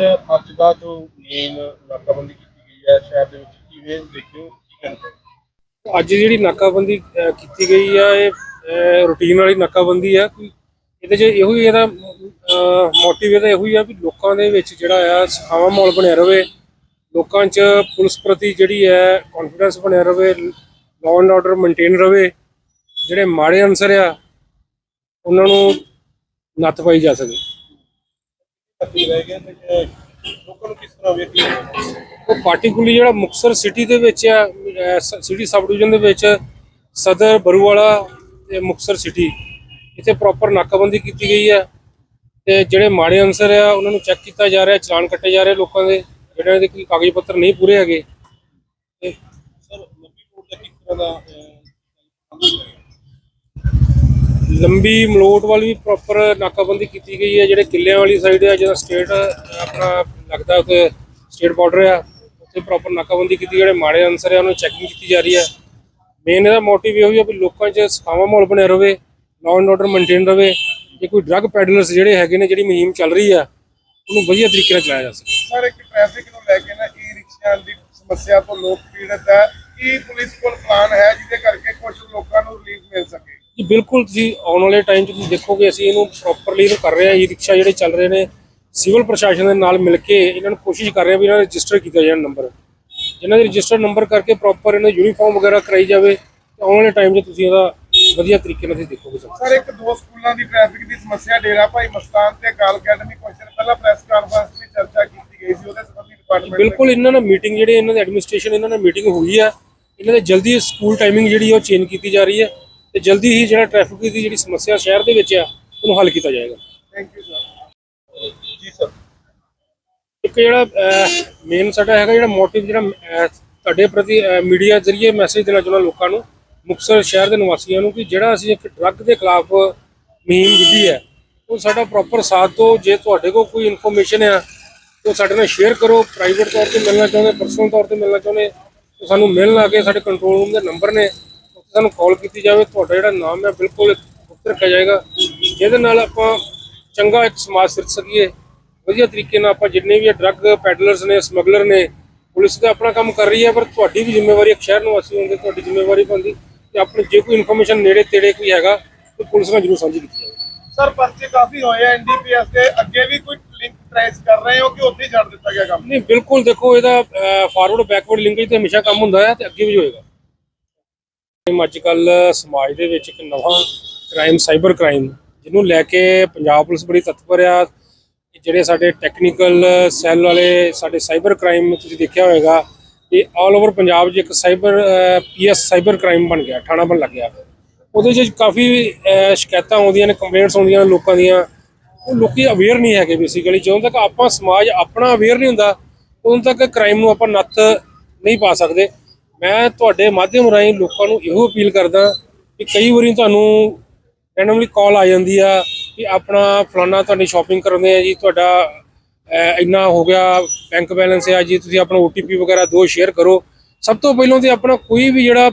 Sir, ਅੱਜ ਦਾ ਜੋ main ਨਾਕਾਬੰਦੀ ਕੀਤੀ ਗਈ ਹੈ, ਸ਼ਹਿਰ ਦੇ ਵਿੱਚ ਕਿਵੇਂ ਦੇਖਿਓ, ਕੀ ਕਹਿੰਦੇ ਅੱਜ ਜਿਹੜੀ ਨਾਕਾਬੰਦੀ ਕੀਤੀ ਗਈ ਆ, ਇਹ ਰੂਟੀਨ ਵਾਲੀ ਨਾਕਾਬੰਦੀ ਆ, ਕੋਈ ਇਹਦੇ 'ਚ ਇਹੋ ਹੀ ਇਹਦਾ ਮੋਟਿਵ ਇਹਦਾ ਇਹੋ ਹੀ ਆ ਵੀ ਲੋਕਾਂ ਦੇ ਵਿੱਚ ਜਿਹੜਾ ਆ, ਸਖਾਵਾ ਮਾਹੌਲ ਬਣਿਆ ਰਵੇ, ਲੋਕਾਂ 'ਚ ਪੁਲਿਸ ਪ੍ਰਤੀ ਜਿਹੜੀ ਹੈ ਕੌਨਫੀਡੈਂਸ ਬਣਿਆ ਰਵੇ ਲਾਅ ਐਂਡ ਆਰਡਰ ਮੇਨਟੇਨ ਰਵੇ, ਜਿਹੜੇ ਮਾੜੇ ਅਨਸਰ ਆ, ਉਹਨਾਂ ਨੂੰ ਨੱਥ ਪਾਈ ਜਾ ਸਕੇ। ਉਹ ਪਾਰਟਿਕੂਲਰ ਜਿਹੜਾ ਮੁਕਤਸਰ ਸਿਟੀ ਦੇ ਵਿੱਚ ਆ ਸਿਟੀ ਸਬ ਡਿਵੀਜ਼ਨ ਦੇ ਵਿੱਚ ਸਦਰ ਬਰੂਵਾਲਾ ਤੇ ਮੁਕਤਸਰ ਸਿਟੀ ਇੱਥੇ ਪ੍ਰੋਪਰ ਨਾਕਾਬੰਦੀ ਕੀਤੀ ਗਈ ਹੈ ਤੇ ਜਿਹੜੇ ਮਾੜੇ ਅਨਸਰ ਆ ਉਹਨਾਂ ਨੂੰ ਚੈੱਕ ਕੀਤਾ ਜਾ ਰਿਹਾ ਚਲਾਨ ਕੱਟੇ ਜਾ ਰਹੇ ਲੋਕਾਂ ਦੇ ਜਿਹੜੇ ਦੇ ਕੋਈ ਕਾਗਜ਼ ਪੱਤਰ ਨਹੀਂ ਪੂਰੇ ਹੈਗੇ ਤੇ ਸਰ ਲੰਬੀ ਰੋਡ ਦਾ ਕਿਸ ਤਰ੍ਹਾਂ ਦਾ ਲੰਬੀ ਮਲੋਟ ਵਾਲੀ ਵੀ ਪ੍ਰੋਪਰ ਨਾਕਾਬੰਦੀ ਕੀਤੀ ਗਈ ਹੈ, ਜਿਹੜੇ ਕਿੱਲਿਆਂ ਵਾਲੀ ਸਾਈਡ ਹੈ ਜਿਹੜਾ ਸਟੇਟ ਆਪਣਾ ਲੱਗਦਾ ਉੱਥੇ ਸਟੇਟ ਬਾਰਡਰ ਆ, ਉੱਥੇ ਪ੍ਰੋਪਰ ਨਾਕਾਬੰਦੀ ਕੀਤੀ, ਜਿਹੜੇ ਮਾੜੇ ਅਨਸਰ ਆ, ਉਹਨਾਂ ਨੂੰ ਚੈਕਿੰਗ ਕੀਤੀ ਜਾ ਰਹੀ ਹੈ। ਮੇਨ ਇਹਦਾ ਮੋਟਿਵ ਇਹੋ ਹੀ ਆ ਵੀ ਲੋਕਾਂ 'ਚ ਸਖਾਵਾ ਮਾਹੌਲ ਬਣਿਆ ਰਵੇ ਲਾਅ ਐਂਡ ਆਰਡਰ ਮੇਨਟੇਨ ਰਵੇ, ਜੇ ਕੋਈ ਡਰੱਗ ਪੈਡਲਰਸ ਜਿਹੜੇ ਹੈਗੇ ਨੇ, ਜਿਹੜੀ ਮੁਹਿੰਮ ਚੱਲ ਰਹੀ ਆ, ਉਹਨੂੰ ਵਧੀਆ ਤਰੀਕੇ ਨਾਲ ਚਲਾਇਆ ਜਾ ਸਕੇ। ਸਰ, ਇੱਕ ਟ੍ਰੈਫਿਕ ਨੂੰ ਲੈ ਕੇ ਨਾ ਈ ਰਿਕਸ਼ਿਆਂ ਦੀ ਸਮੱਸਿਆ ਤੋਂ ਲੋਕ ਪੀੜਤ ਹੈ ਕੀ ਪੁਲਿਸ ਕੋਲ ਪਲਾਨ ਹੈ ਜਿਹਦੇ ਕਰਕੇ ਕੁਝ ਲੋਕਾਂ ਨੂੰ ਰਿਲੀਫ ਮਿਲ ਬਿਲਕੁਲ ਤੁਸੀਂ ਆਉਣ ਵਾਲੇ ਟਾਈਮ 'ਚ ਤੁਸੀਂ ਦੇਖੋਗੇ ਅਸੀਂ ਇਹਨੂੰ ਪ੍ਰੋਪਰਲੀ ਇਹਨੂੰ ਕਰ ਰਹੇ ਹਾਂ ਈ ਰਿਕਸ਼ਾ ਜਿਹੜੇ ਚੱਲ ਰਹੇ ਨੇ ਸਿਵਲ ਪ੍ਰਸ਼ਾਸਨ ਦੇ ਨਾਲ ਮਿਲ ਕੇ ਇਹਨਾਂ ਨੂੰ ਕੋਸ਼ਿਸ਼ ਕਰ ਰਹੇ ਹਾਂ ਵੀ ਇਹਨਾਂ ਦਾ ਰਜਿਸਟਰ ਕੀਤਾ ਜਾਣ ਨੰਬਰ ਇਹਨਾਂ ਦੇ ਰਜਿਸਟਰ ਨੰਬਰ ਕਰਕੇ ਪ੍ਰੋਪਰ ਇਹਨਾਂ ਯੂਨੀਫਾਰਮ ਵਗੈਰਾ ਕਰਾਈ ਜਾਵੇ ਤੇ ਆਉਣ ਵਾਲੇ ਟਾਈਮ 'ਚ ਤੁਸੀਂ ਇਹਦਾ ਵਧੀਆ ਤਰੀਕੇ ਨਾਲ ਤੁਸੀਂ ਦੇਖੋਗੇ ਸਰ। ਇੱਕ ਦੋ ਸਕੂਲਾਂ ਦੀ ਟ੍ਰੈਫਿਕ ਦੀ ਸਮੱਸਿਆ ਡੇਰਾ ਭਾਈ ਮਸਤਾਨ ਤੇ ਅਕਾਲ ਅਕੈਡਮੀ ਦਿਨ ਪਹਿਲਾਂ ਪ੍ਰੈਸ ਕਾਨਫਰੰਸ ਵਿੱਚ ਚਰਚਾ ਕੀਤੀ ਗਈ ਸੀ ਉਹਦੇ ਸੰਬੰਧੀ ਡਿਪਾਰਟਮੈਂਟ ਬਿਲਕੁਲ ਇਹਨਾਂ ਨਾਲ ਮੀਟਿੰਗ ਜਿਹੜੇ ਇਹਨਾਂ ਦੇ ਐਡਮਿਨਿਸਟ੍ਰੇਸ਼ਨ ਇਹਨਾਂ ਨਾਲ ਮੀਟਿੰਗ ਹੋਈ ਆ ਇਹਨਾਂ ਦੇ ਜਲਦੀ ਸਕੂਲ ਟਾਈਮਿੰਗ ਜਿਹੜੀ ਉਹ ਚੇਂਜ ਕੀਤੀ ਜਾ ਰਹੀ ਹੈ ਤੇ ਜਲਦੀ ਹੀ ਜਿਹੜਾ ਟ੍ਰੈਫਿਕ ਦੀ ਜਿਹੜੀ ਸਮੱਸਿਆ ਸ਼ਹਿਰ ਦੇ ਵਿੱਚ ਆ ਉਹਨੂੰ ਹੱਲ ਕੀਤਾ ਜਾਏਗਾ। Thank you sir ji sir ਇੱਕ ਜਿਹੜਾ ਮੇਨ ਸਾਡਾ ਹੈਗਾ ਜਿਹੜਾ ਮੋਟਿਵ ਜਿਹੜਾ ਤੁਹਾਡੇ ਪ੍ਰਤੀ ਮੀਡੀਆ ਜ਼ਰੀਏ ਮੈਸੇਜ ਦੇਣਾ ਚਾਹੁੰਦਾ ਲੋਕਾਂ ਨੂੰ ਮੁਕਤਸਰ ਸ਼ਹਿਰ ਦੇ ਨਿਵਾਸੀਆਂ ਨੂੰ ਕਿ ਜਿਹੜਾ ਅਸੀਂ ਇੱਕ ਡਰੱਗ ਦੇ ਖਿਲਾਫ ਮੁਹਿੰਮ ਵਿੱਢੀ ਹੈ ਉਹ ਸਾਡਾ ਪ੍ਰੋਪਰ ਸਾਥ ਦਿਓ। ਜੇ ਤੁਹਾਡੇ ਕੋਲ ਕੋਈ ਇਨਫੋਰਮੇਸ਼ਨ ਆ ਉਹ ਸਾਡੇ ਨਾਲ ਸ਼ੇਅਰ ਕਰੋ। ਪ੍ਰਾਈਵੇਟ ਤੌਰ ਤੇ ਮਿਲਣਾ ਚਾਹੁੰਦੇ ਪਰਸਨਲ ਤੌਰ ਤੇ ਮਿਲਣਾ ਚਾਹੁੰਦੇ ਤਾਂ ਸਾਨੂੰ ਮਿਲਣ ਆ ਕੇ ਸਾਡੇ ਕੰਟਰੋਲ ਰੂਮ ਦੇ ਨੰਬਰ ਨੇ ਸਾਨੂੰ ਕਾਲ ਕੀਤੀ ਜਾਵੇ ਤੁਹਾਡਾ ਜਿਹੜਾ ਨਾਮ ਹੈ ਬਿਲਕੁਲ ਗੁਪਤ ਰੱਖਿਆ ਜਾਏਗਾ। ਜਿਹਦੇ ਨਾਲ ਆਪਾਂ ਚੰਗਾ ਇੱਕ ਸਮਾਜ ਸਿਰਜ ਸਕੀਏ। ਵਧੀਆ ਤਰੀਕੇ ਨਾਲ ਆਪਾਂ ਜਿੰਨੇ ਵੀ ਡਰੱਗ ਪੈਡਲਰਸ ਨੇ ਸਮਗਲਰ ਨੇ ਪੁਲਿਸ ਤਾਂ ਆਪਣਾ ਕੰਮ ਕਰ ਰਹੀ ਹੈ ਪਰ ਤੁਹਾਡੀ ਵੀ ਜ਼ਿੰਮੇਵਾਰੀ ਇੱਕ ਸ਼ਹਿਰ ਨਿਵਾਸੀ ਹੋਣ ਦੀ ਤੁਹਾਡੀ ਜ਼ਿੰਮੇਵਾਰੀ ਬਣਦੀ ਕਿ ਆਪਣੇ ਜੇ ਕੋਈ ਇਨਫੋਰਮੇਸ਼ਨ ਨੇੜੇ ਤੇੜੇ ਕੋਈ ਹੈਗਾ ਤਾਂ ਪੁਲਿਸ ਨਾਲ ਜ਼ਰੂਰ ਸਾਂਝੀ ਕੀਤੀ ਜਾਵੇ। ਸਰ ਪਰਚੇ ਕਾਫੀ ਹੋਏ ਆ ਐਨਡੀਪੀਐਸ ਦੇ ਅੱਗੇ ਵੀ ਕੋਈ ਲਿੰਕ ਟ੍ਰੇਸ ਕਰ ਰਹੇ ਹੋ ਕਿ ਉੱਥੇ ਛੱਡ ਦਿੱਤਾ ਗਿਆ ਕੰਮ? ਨਹੀਂ ਬਿਲਕੁਲ ਦੇਖੋ ਇਹਦਾ ਫਾਰਵਰਡ ਬੈਕਵਰਡ ਲਿੰਕੇਜ ਤੇ ਹਮੇਸ਼ਾ ਕੰਮ ਹੁੰਦਾ ਹੈ ਤੇ ਅੱਗੇ ਵੀ ਹੋਏਗਾ। ਅੱਜ ਕੱਲ ਸਮਾਜ ਦੇ ਵਿੱਚ ਇੱਕ ਨਵਾਂ ਕ੍ਰਾਈਮ ਸਾਈਬਰ ਕ੍ਰਾਈਮ ਜਿਹਨੂੰ ਲੈ ਕੇ ਪੰਜਾਬ ਪੁਲਿਸ ਬੜੀ ਤਤਪਰ ਆ ਜਿਹੜੇ ਸਾਡੇ ਟੈਕਨੀਕਲ ਸੈੱਲ ਵਾਲੇ ਸਾਡੇ ਸਾਈਬਰ ਕ੍ਰਾਈਮ ਤੁਸੀਂ ਦੇਖਿਆ ਹੋਵੇਗਾ ਇਹ ਆਲ ਓਵਰ ਪੰਜਾਬ 'ਚ ਇੱਕ ਸਾਈਬਰ ਪੀਐਸ ਸਾਈਬਰ ਕ੍ਰਾਈਮ ਬਣ ਗਿਆ ਥਾਣਾ ਬਣ ਲੱਗ ਗਿਆ ਉਹਦੇ 'ਚ ਕਾਫੀ ਸ਼ਿਕਾਇਤਾਂ ਆਉਂਦੀਆਂ ਨੇ ਕੰਪਲੇਂਟਸ ਆਉਂਦੀਆਂ ਨੇ ਲੋਕਾਂ ਦੀਆਂ। ਉਹ ਲੋਕੀ ਅਵੇਅਰ ਨਹੀਂ ਹੈਗੇ ਬੇਸਿਕਲੀ ਜਦੋਂ ਤੱਕ ਆਪਾਂ ਸਮਾਜ ਆਪਣਾ ਅਵੇਅਰ ਨਹੀਂ ਹੁੰਦਾ, ਉਦੋਂ ਤੱਕ ਕ੍ਰਾਈਮ ਨੂੰ ਆਪਾਂ ਨੱਥ ਨਹੀਂ ਪਾ ਸਕਦੇ। ਮੈਂ ਤੁਹਾਡੇ ਮਾਧਿਅਮ ਰਾਹੀਂ ਲੋਕਾਂ ਨੂੰ ਇਹੋ ਅਪੀਲ ਕਰਦਾ ਕਿ ਕਈ ਵਾਰੀ ਤੁਹਾਨੂੰ ਰੈਂਡਮਲੀ ਕਾਲ ਆ ਜਾਂਦੀ ਆ ਕਿ ਆਪਣਾ ਫਲਾਨਾ ਤੁਹਾਡੀ ਸ਼ਾਪਿੰਗ ਕਰਾਉਂਦੇ ਆ ਜੀ, ਤੁਹਾਡਾ ਇੰਨਾ ਹੋ ਗਿਆ ਬੈਂਕ ਬੈਲੈਂਸ ਆ ਜੀ, ਤੁਸੀਂ ਆਪਣਾ OTP ਵਗੈਰਾ ਦੋ ਸ਼ੇਅਰ ਕਰੋ। ਸਭ ਤੋਂ ਪਹਿਲਾਂ ਤੇ ਆਪਣਾ ਕੋਈ ਵੀ ਜਿਹੜਾ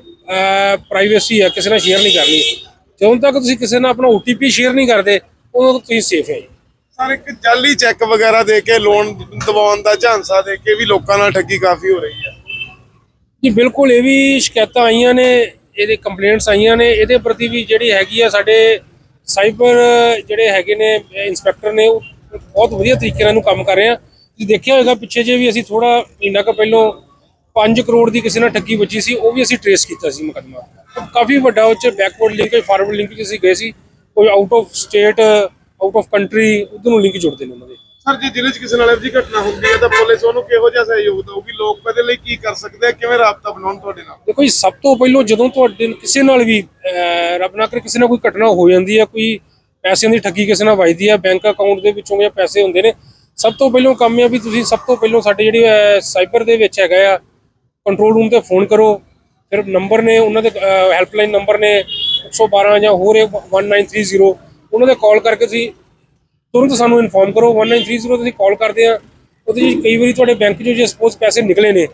ਪ੍ਰਾਈਵੇਸੀ ਆ, ਕਿਸੇ ਨਾਲ ਸ਼ੇਅਰ ਨਹੀਂ ਕਰਨੀ। ਜਦੋਂ ਤੱਕ ਤੁਸੀਂ ਕਿਸੇ ਨਾਲ ਆਪਣਾ OTP ਸ਼ੇਅਰ ਨਹੀਂ ਕਰਦੇ, ਉਦੋਂ ਤੱਕ ਤੁਸੀਂ ਸੇਫ ਹੈ ਜੀ। ਸਰ, ਇੱਕ ਜਾਲੀ ਚੈੱਕ ਵਗੈਰਾ ਦੇ ਕੇ ਲੋਨ ਦਵਾਉਣ ਦਾ ਝਾਂਸਾ ਦੇ ਕੇ ਵੀ ਲੋਕਾਂ ਨਾਲ ਠੱਗੀ ਕਾਫੀ ਹੋ ਰਹੀ ਹੈ। ਜੀ, ਬਿਲਕੁਲ, ਇਹ ਵੀ ਸ਼ਿਕਾਇਤਾਂ ਆਈਆਂ ਨੇ, ਇਹਦੇ ਕੰਪਲੇਂਟਸ ਆਈਆਂ ਨੇ, ਇਹਦੇ ਪ੍ਰਤੀ ਵੀ ਜਿਹੜੀ ਹੈਗੀ ਆ ਸਾਡੇ ਸਾਈਬਰ ਜਿਹੜੇ ਹੈਗੇ ਨੇ ਇਨਸਪੈਕਟਰ ਨੇ, ਉਹ ਬਹੁਤ ਵਧੀਆ ਤਰੀਕੇ ਨਾਲ ਇਹਨੂੰ ਕੰਮ ਕਰ ਰਹੇ ਆ। ਤੁਸੀਂ ਦੇਖਿਆ ਹੋਵੇਗਾ ਪਿੱਛੇ ਜੇ ਵੀ ਅਸੀਂ ਥੋੜਾ ਮਹੀਨਾ ਕੁ ਪਹਿਲਾਂ 5 ਕਰੋੜ ਦੀ ਕਿਸੇ ਨਾਲ ਠੱਗੀ ਵੱਜੀ ਸੀ, ਉਹ ਵੀ ਅਸੀਂ ਟਰੇਸ ਕੀਤਾ ਸੀ ਮੁਕੱਦਮਾ। ਕਾਫੀ ਵੱਡਾ ਉਹ ਚ ਬੈਕਵਰਡ ਲਿੰਕ ਫਾਰਵਰਡ ਲਿੰਕ ਚ ਅਸੀਂ ਗਏ ਸੀ, ਕੋਈ out of state out of country ਉਧਰ ਨੂੰ ਲਿੰਕ ਜੁੜਦੇ ਨੇ ਉਹਨਾਂ ਦੇ। ਸਰ ਜੀ ਜ਼ਿਲ੍ਹੇ 'ਚ ਕਿਸੇ ਨਾਲ ਇਹੋ ਘਟਨਾ ਹੁੰਦੀ ਹੈ ਤਾਂ ਪੁਲਿਸ ਉਹਨੂੰ ਕਿਹੋ ਜਿਹਾ ਸਹਿਯੋਗ ਦਊਗੀ ਲੋਕ ਇਹਦੇ ਲਈ ਕੀ ਕਰ ਸਕਦੇ ਆ ਕਿਵੇਂ ਰਾਬਤਾ ਬਣਾਉਣ ਤੁਹਾਡੇ ਨਾਲ ਦੇਖੋ ਜੀ ਸਭ ਤੋਂ ਪਹਿਲਾਂ ਜਦੋਂ ਤੁਹਾਡੇ ਕਿਸੇ ਨਾਲ ਵੀ ਰੱਬ ਨਾ ਕਰੇ ਕਿਸੇ ਨਾਲ ਕੋਈ ਘਟਨਾ ਹੋ ਜਾਂਦੀ ਹੈ ਕੋਈ ਪੈਸਿਆਂ ਦੀ ਠੱਗੀ ਕਿਸੇ ਨਾਲ ਵੱਜਦੀ ਹੈ ਬੈਂਕ ਅਕਾਊਂਟ ਦੇ ਵਿੱਚੋਂ ਜਾਂ ਪੈਸੇ ਹੁੰਦੇ ਨੇ ਸਭ ਤੋਂ ਪਹਿਲਾਂ ਕੰਮ ਇਹ ਆ ਵੀ ਤੁਸੀਂ ਸਭ ਤੋਂ ਪਹਿਲਾਂ ਸਾਡੇ ਜਿਹੜੇ ਸਾਈਬਰ ਦੇ ਵਿੱਚ ਹੈਗਾ ਆ ਕੰਟਰੋਲ ਰੂਮ ਤੇ ਫੋਨ ਕਰੋ ਫਿਰ ਨੰਬਰ ਨੇ ਉਹਨਾਂ ਦੇ ਹੈਲਪਲਾਈਨ ਨੰਬਰ ਨੇ 112 ਜਾਂ ਹੋਰ ਇਹ 1930 ਉਹਨਾਂ ਦੇ ਕਾਲ ਕਰਕੇ ਤੁਸੀਂ ਤੁਰੰਤ ਸਾਨੂੰ ਇਨਫੋਰਮ ਕਰੋ 1930 ਤੁਸੀਂ ਕਾਲ ਕਰਦੇ ਆ ਉਹਦੇ ਵਿੱਚ ਕਈ ਵਾਰੀ ਤੁਹਾਡੇ ਬੈਂਕ 'ਚੋਂ ਜੇ ਸਪੋਜ਼ ਪੈਸੇ ਨਿਕਲੇ ਨੇ,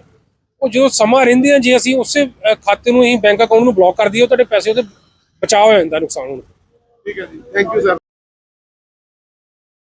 ਉਹ ਜਦੋਂ ਸਮਾਂ ਰਹਿੰਦੇ ਆ, ਜੇ ਅਸੀਂ ਉਸੇ ਖਾਤੇ ਨੂੰ ਅਸੀਂ ਬੈਂਕ ਅਕਾਊਂਟ ਨੂੰ ਬਲੌਕ ਕਰ ਦਈਏ ਤੁਹਾਡੇ ਪੈਸੇ ਉਹਦੇ ਬਚਾਅ ਹੋ ਜਾਂਦਾ, ਨੁਕਸਾਨ ਹੋਣ। ਠੀਕ ਹੈ ਜੀ। Thank you sir